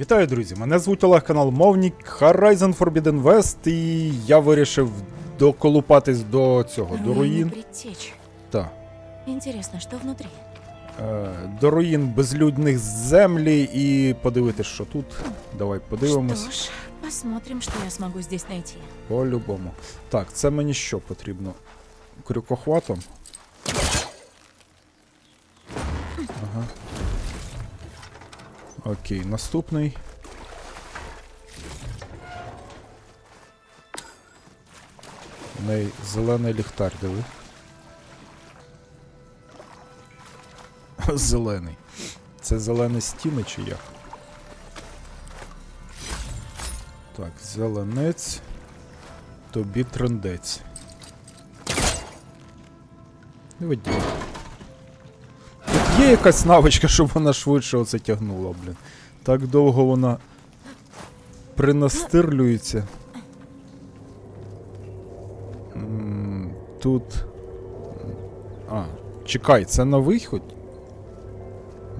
Вітаю, друзі! Мене звуть Олег, канал Мовнік Horizon Forbidden West, і я вирішив доколупатись до цього, до руїн. предтеч. Та, Интересно, что внутри? е, до руїн безлюдних землі і подивитись, що тут. Давай подивимось. Что ж, посмотрим, что я смогу здесь найти. По-любому. Так, це мені що потрібно? Крюкохватом? Ага. Окей, наступний. В неї зелений ліхтар, диви. Зелений. Це зелені стіни чи як? Так, зеленець. Тобі трендець. Водій. Тут є якась навичка, щоб вона швидше оце тягнула, блін. Так довго вона принастирлюється. Тут. А, чекай, це на виход?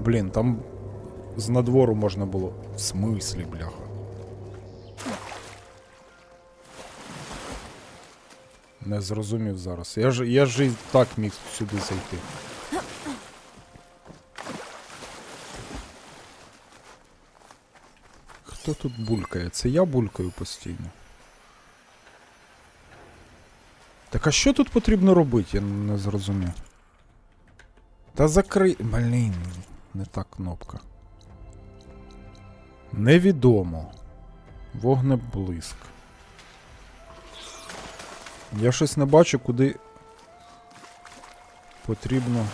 Блін, там з надвору можна було. В смислі, бляха. Не зрозумів зараз. Я ж, я ж і так міг сюди зайти. Хто тут булькає? Це я булькаю постійно. Так а що тут потрібно робити, я не зрозумів. Та закрий. Блін, не та кнопка. Невідомо. Вогнеблиск. Я щось не бачу, куди потрібно.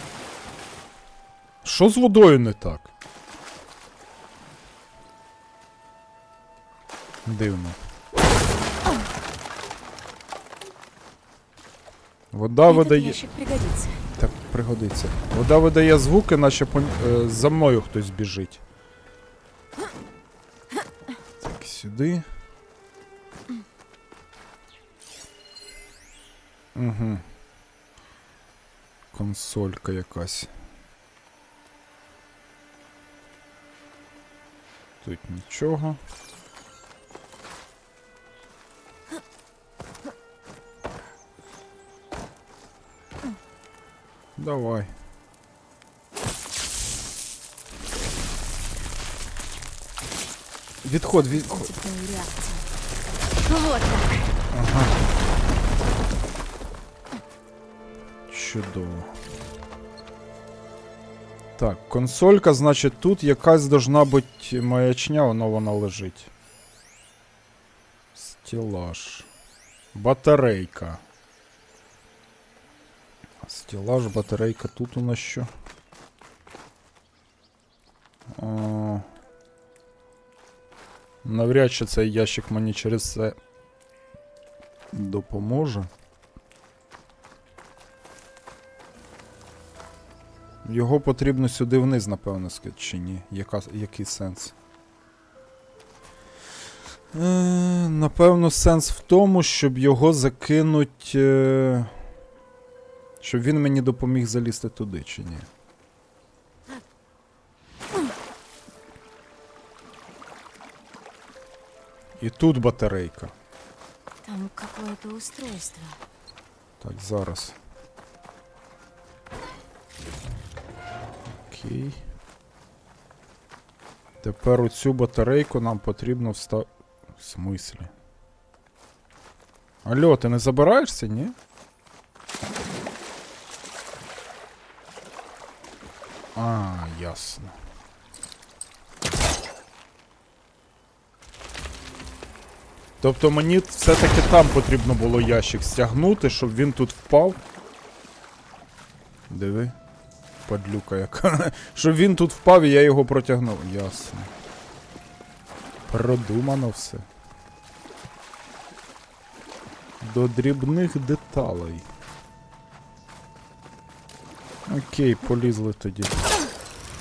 Що з водою не так? Дивно. Вода Этот видає. пригодится. Так, пригодиться. Вода видає звуки, наче по... е, за мною хтось біжить. Так, сюди. Угу. Консолька якась. Тут нічого. Давай. Відход, відход. Вот так. Ага. Чудово. Так, консолька, значить, тут якась должна бути маячня, воно вона лежить. Стелаж. Батарейка. Стелаж, батарейка, тут у нас що? Навряд чи цей ящик мені через це допоможе. Його потрібно сюди вниз, напевно, чи ні? Яка, який сенс? Е, напевно, сенс в тому, щоб його закинуть. Е, щоб він мені допоміг залізти туди, чи ні? І тут батарейка. Там какое-то устройство. Так, зараз. Окей. Тепер у цю батарейку нам потрібно встав. В смислі? Алло, ти не забираєшся, ні? А, ясно. Тобто мені все-таки там потрібно було ящик стягнути, щоб він тут впав. Диви. Падлюка яка. Щоб він тут впав і я його протягнув. Ясно. Продумано все. До дрібних деталей. Окей, полізли тоді.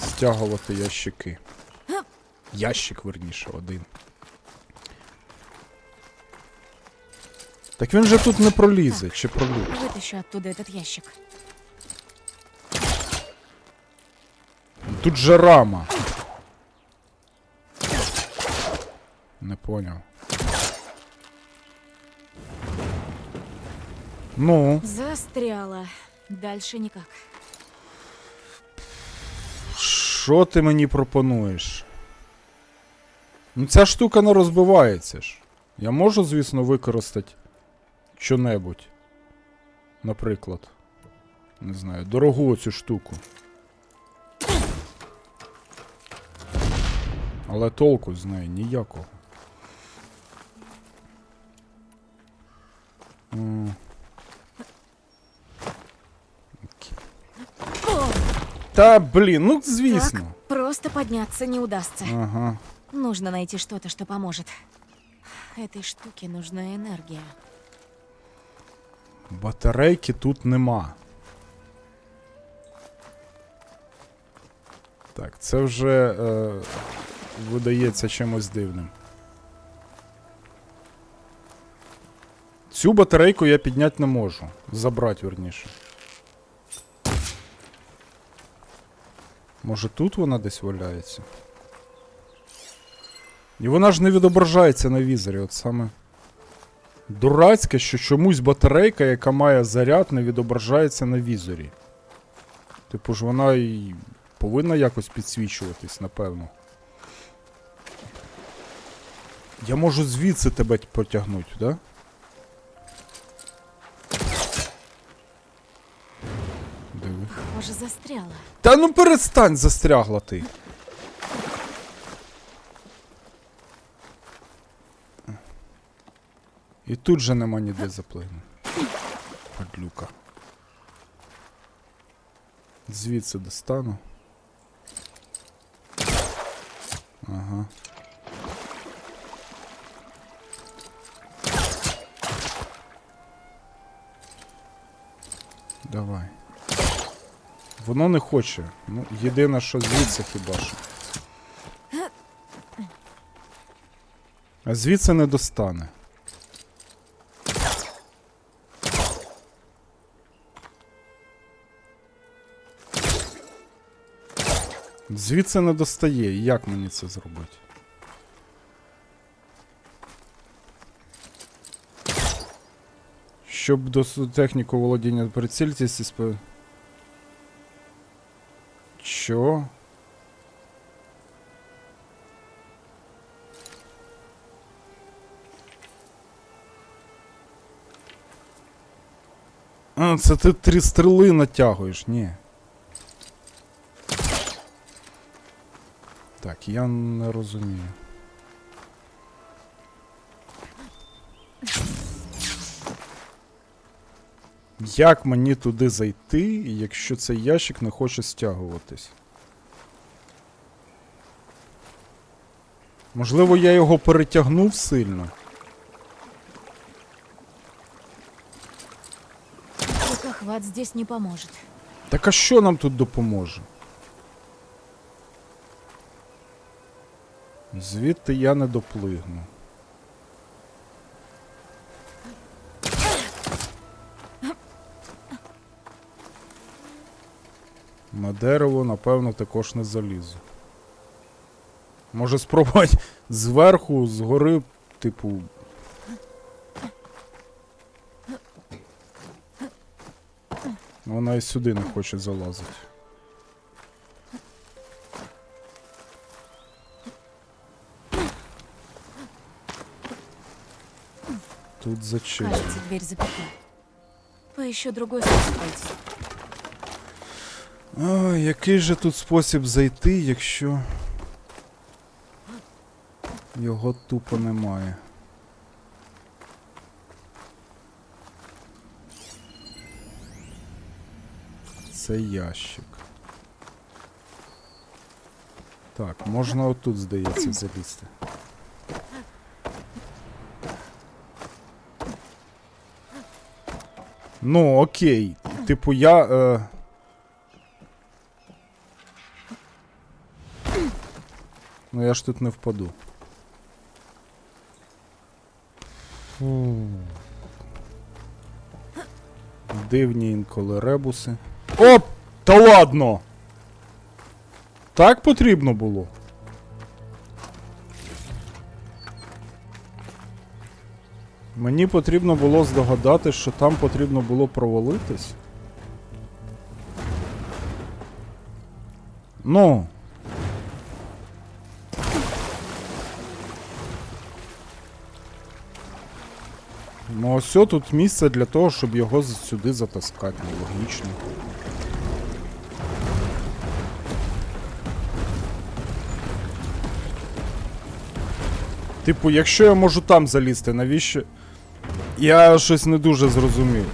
Стягувати ящики. Ящик, верніше, один. Так він же тут не пролізе, чи пролізе? Вытащу оттуда этот ящик. Тут же рама. поняв. Ну, Застряла. Дальше никак. Що ти мені пропонуєш? Ну ця штука не розбивається ж. Я можу, звісно, використати що-небудь. Наприклад. Не знаю, дорогу оцю штуку. Але толку з неї ніякого. М. Окей. О, Та блін, ну звісно. так просто подняться не удастся. Ага. Нужно найти что-то, что поможет. Этой штуке нужна энергия. Батарейки тут нема. Так, це вже е, видається чимось дивним. Цю батарейку я підняти не можу. Забрати, верніше. Може тут вона десь валяється? І вона ж не відображається на візорі, от саме. Дурацьке, що чомусь батарейка, яка має заряд, не відображається на візорі. Типу ж вона і повинна якось підсвічуватись, напевно. Я можу звідси тебе потягнути, да? Застряла. Та ну перестань застрягла ти. І тут же нема ніде заплигнути. Падлюка. Звідси достану. Ага. Воно не хоче. Ну, єдине, що звідси хіба що. А звідси не достане. Звідси не достає. Як мені це зробити? Щоб до техніку володіння прицільтесь і сп... Що? А, це ти три стріли натягуєш, ні. Так, я не розумію. Як мені туди зайти, якщо цей ящик не хоче стягуватись? Можливо, я його перетягнув сильно. Рукохват здесь не поможет. Так а що нам тут допоможе? Звідти я не доплигну. На дерево, напевно, також не залізу. Може спробувати зверху, згори, типу. Вона і сюди не хоче залазити. Тут зачем? Кажется, дверь заперта. Поищу другой способ пойти. А, який же тут спосіб зайти, якщо його тупо немає. Це ящик. Так, можна отут, здається, залізти. Ну, окей. Типу, я. Е... Ну я ж тут не впаду. Фу. Дивні інколи ребуси. Оп! Та ладно! Так потрібно було. Мені потрібно було здогадати, що там потрібно було провалитись. Ну. Ось тут місце для того, щоб його сюди затаскати. Логічно. Типу, якщо я можу там залізти, навіщо? Я щось не дуже зрозумів.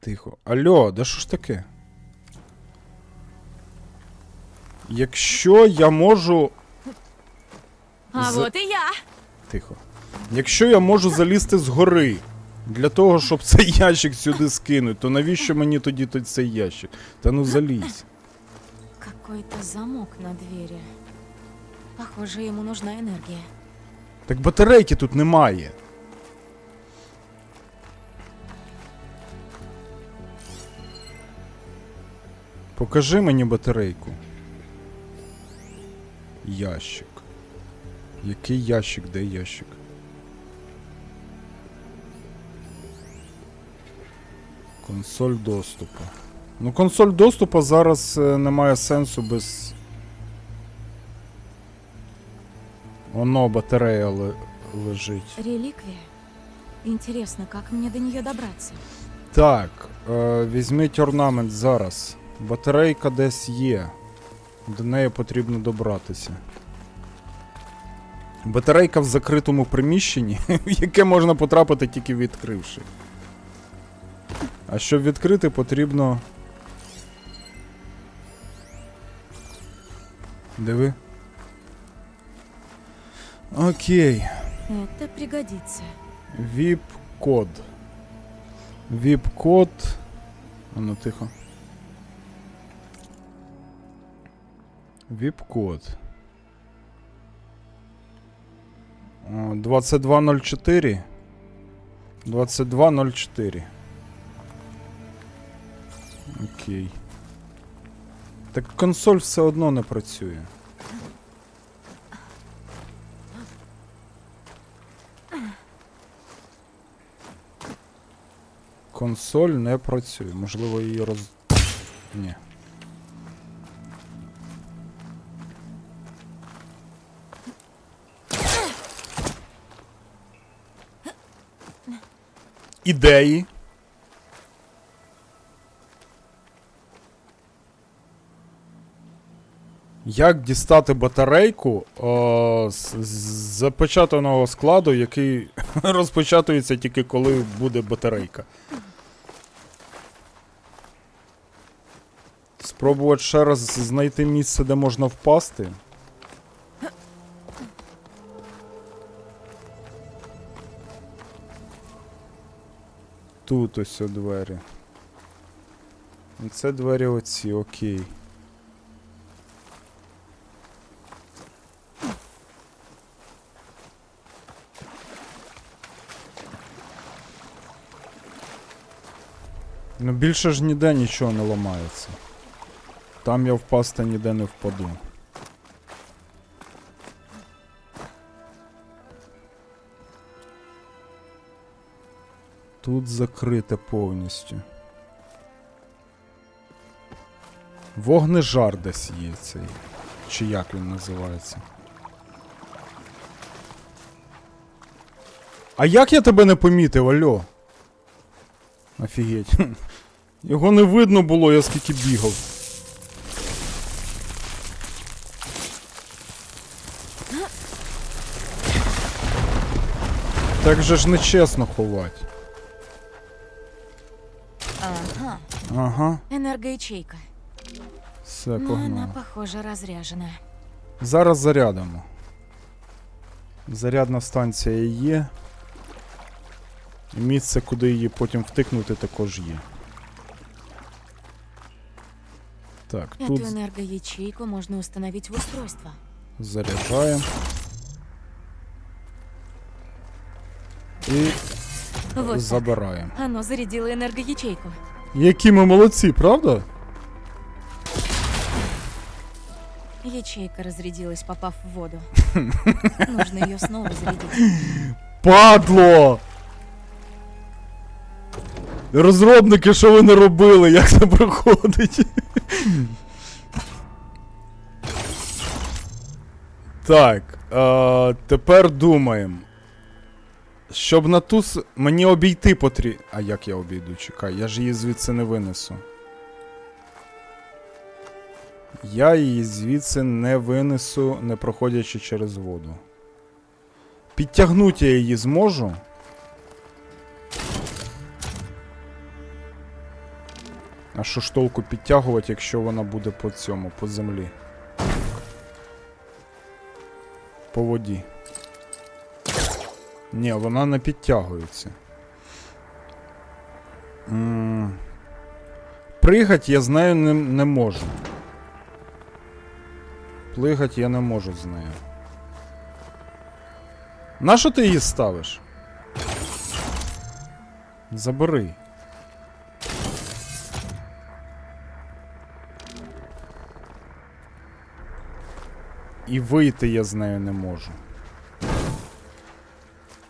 Тихо. Алло, да що ж таке? Якщо я можу. А За- вот и я. Тихо. Якщо я можу залізти згори для того, щоб цей ящик сюди скинути, то навіщо мені тоді цей ящик? Та ну залізь. Какой-то замок на двери. Похоже, ему нужна энергия. Так батарейки тут немає. Покажи мені батарейку. Ящик. Який ящик? Де ящик? Консоль доступу. Ну, консоль доступу зараз е, немає сенсу без. Оно батарея ле- лежить. Реликвия. Интересно, как мне до нее добраться? Так, е, візьміть орнамент зараз. Батарейка десь є. До неї потрібно добратися. Батарейка в закритому приміщенні, в яке можна потрапити тільки відкривши. А щоб відкрити, потрібно. Диви. Окей. Это пригодится. VIP-код. VIP-код. А ну тихо. VIP-код. 2204. 2204. Окей. Так консоль все одно не працює. Консоль не працює. Можливо, її роз. Ні. Ідеї. Як дістати батарейку о, з з запечатаного складу, який розпечатується тільки коли буде батарейка? Спробувати ще раз знайти місце, де можна впасти. Тут ось двері. Це двері оці, окей. Ну більше ж ніде нічого не ламається. Там я впасти ніде не впаду. Тут закрите повністю. Вогнежар десь є цей. Чи як він називається? А як я тебе не помітив, альо? Офігеть. Його не видно було, я скільки бігав. Так же ж нечесно ховати. Ага, Энергоячейка. все, Но она, погнали. похоже, разряжена. Зараз зарядимо. Зарядна станція є. І місце, куди її потім втикнути, також є. Так, Эту тут энергоячейку можно установить в устройство. заряджаємо. І Вот так. забираємо. Оно зарядило энергоячейку. Які ми молодці, правда? Ячейка разрядилась, попав в воду. Нужно ее снова зарядить. Падло! Розробники, що ви не робили? Як це проходить? так, е, тепер думаємо. Щоб на ту с... Мені обійти потрібно. А як я обійду? Чекай, я ж її звідси не винесу. Я її звідси не винесу, не проходячи через воду. Підтягнути я її зможу. А що ж толку підтягувати, якщо вона буде по цьому, по землі? По воді. Ні, вона не підтягується. Пригать я з нею не, не можу. Плигать я не можу з нею. Нащо ти її ставиш? Забери. І вийти я з нею не можу.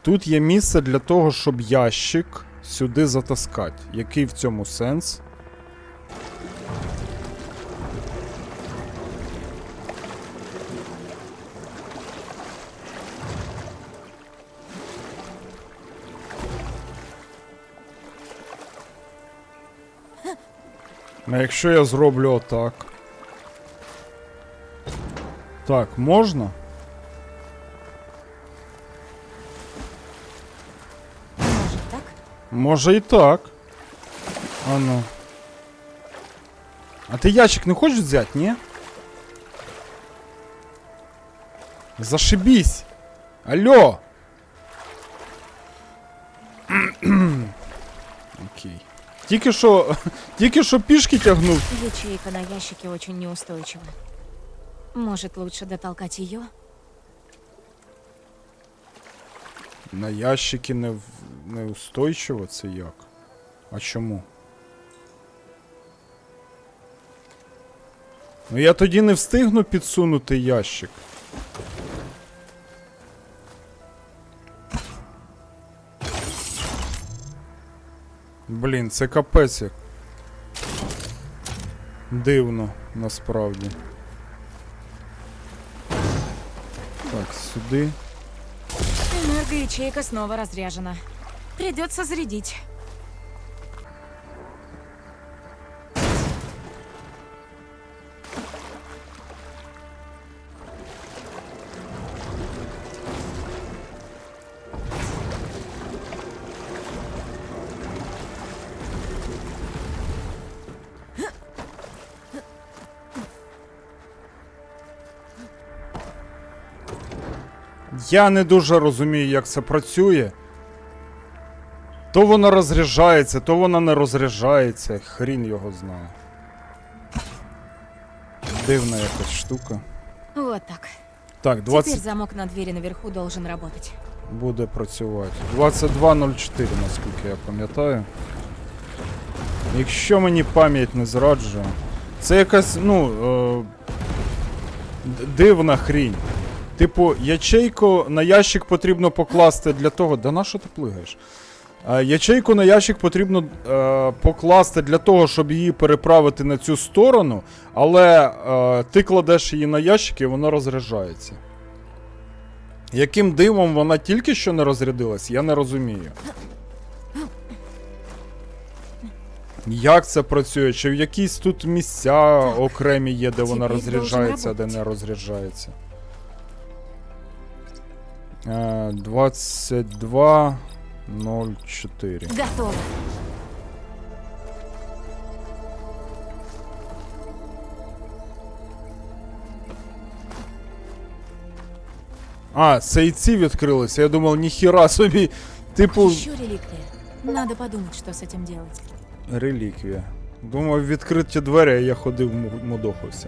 Тут є місце для того, щоб ящик сюди затаскати. Який в цьому сенс? А якщо я зроблю отак. Так, можна? Може і так. А ну. А ти ящик не хочеш взяти, ні? Зашибісь! Алло! Окей. Тільки що. Тільки що пішки тягнув. Ячейка на ящике очень неустойчива. Может, лучше дотолкать ее? На ящики не, неустойчиво це як? А чому? Ну я тоді не встигну підсунути ящик. Блін, це капець як. Дивно, насправді. Так, сюди. Энергоячейка снова разряжена. Придется зарядить. Я не дуже розумію, як це працює. То вона розряджається, то вона не розряджається. Хрін його знає. Дивна якась штука. Вот так. Так, 20 Теперь замок на двери наверху должен работать. буде працювати. 22.04, наскільки я пам'ятаю. Якщо мені пам'ять не зраджує. Це якась, ну. Е, дивна хрінь. Типу, ячейку на ящик потрібно покласти для того. Да на що ти плигаєш? Ячейку на ящик потрібно е, покласти для того, щоб її переправити на цю сторону, але е, ти кладеш її на ящик і вона розряджається. Яким дивом вона тільки що не розрядилась, я не розумію. Як це працює? Чи в якісь тут місця окремі є, де вона розряджається, а де не розряджається? Е, 22.04. Готово. А, і відкрилися. Я думав, ніхіра собі. Типу, Еще реликвия. Надо подумать, что с этим делать. реліквія. Думав, відкриті двері, а я ходив му- мудохався.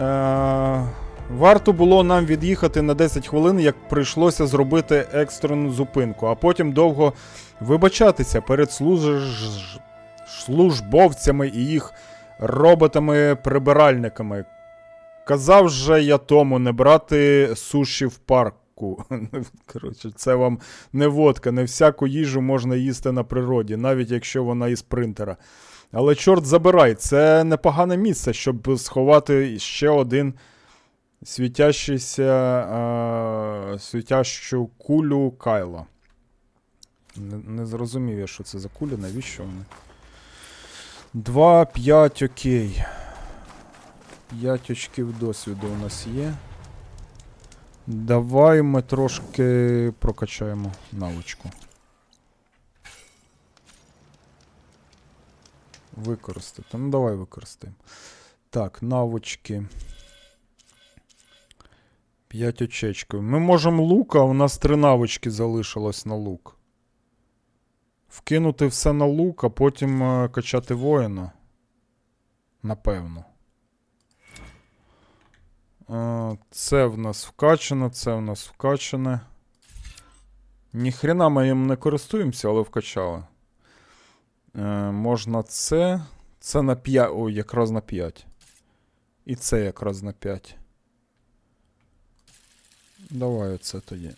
Е, варто було нам від'їхати на 10 хвилин, як прийшлося зробити екстрену зупинку, а потім довго вибачатися перед служ- службовцями і їх роботами-прибиральниками. Казав же я тому не брати суші в парку. Коротше, це вам не водка, не всяку їжу можна їсти на природі, навіть якщо вона із принтера. Але чорт забирай, це непогане місце, щоб сховати ще один світящийся, а, світящу кулю Кайла. Не, не зрозумів я, що це за куля, навіщо вони? 2, 5, окей. 5 очків досвіду у нас є. Давай ми трошки прокачаємо навичку. Використати. Ну давай використаємо. Так, навички. 5 очечків. Ми можемо лука, у нас 3 навички залишилось на лук. Вкинути все на лук, а потім е, качати воїна. Напевно. Е, Це в нас вкачано, це в нас вкачане. Ніхрена ми їм не користуємося, але вкачали. Е, можна це. Це на 5. Ой, якраз на 5. І це якраз на 5. Давай оце тоді.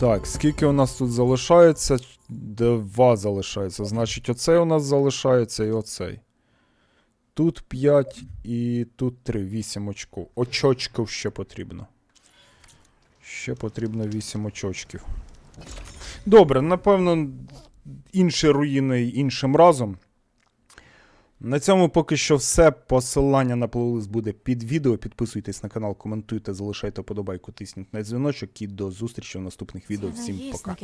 Так, скільки у нас тут залишається? Два залишається. Значить, оцей у нас залишається і оцей. Тут 5 і тут 3. 8 очків. Очочків ще потрібно. Ще потрібно 8 очочків. Добре, напевно, інші руїни іншим разом. На цьому поки що все. Посилання на плейлист буде під відео. Підписуйтесь на канал, коментуйте, залишайте подобайку, тисніть на дзвіночок і до зустрічі в наступних відео. Всім пока.